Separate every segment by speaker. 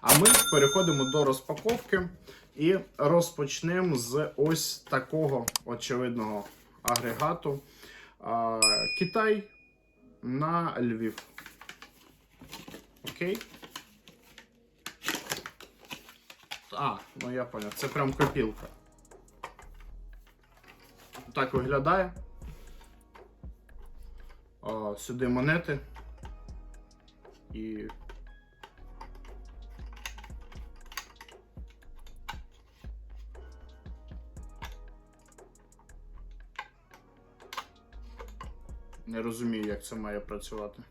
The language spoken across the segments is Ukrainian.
Speaker 1: А ми переходимо до розпаковки і розпочнемо з ось такого очевидного агрегату. Китай на Львів. Окей. А, ну я поняв, це прям копілка. Так виглядає. А, сюди монети. І. Не розумію, як це має працювати.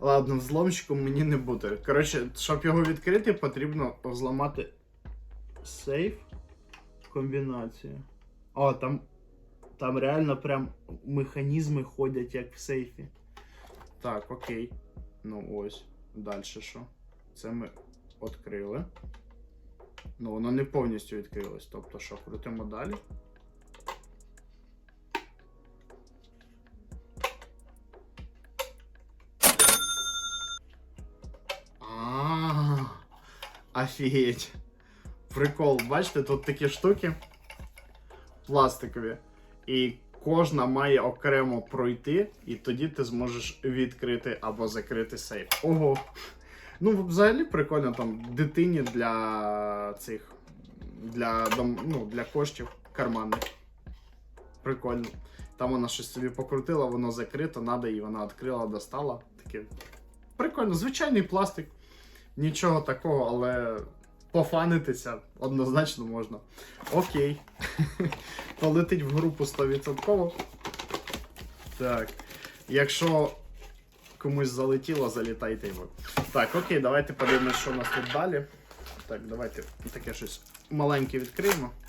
Speaker 1: Ладно, взломщиком мені не бути. Коротше, щоб його відкрити, потрібно взламати сейф. Комбінацію. О, там. Там реально прям механізми ходять як в сейфі. Так, окей. Ну ось. Далі що? Це ми відкрили. Ну, воно не повністю відкрилось. Тобто що, крутимо далі. Офігеть. Прикол, бачите, тут такі штуки пластикові. І кожна має окремо пройти, і тоді ти зможеш відкрити або закрити сейф. Ого. Ну, взагалі прикольно там дитині для цих. Для ну, для коштів карманних. Прикольно. Там вона щось собі покрутила, воно закрито, надо, і вона відкрила, достала. Таке. Прикольно, звичайний пластик. Нічого такого, але пофанитися однозначно можна. Окей. Полетить в групу 100%. Так. Якщо комусь залетіло, залітайте його. Так, окей, давайте подивимось, що у нас тут далі. Так, давайте таке щось маленьке відкриємо.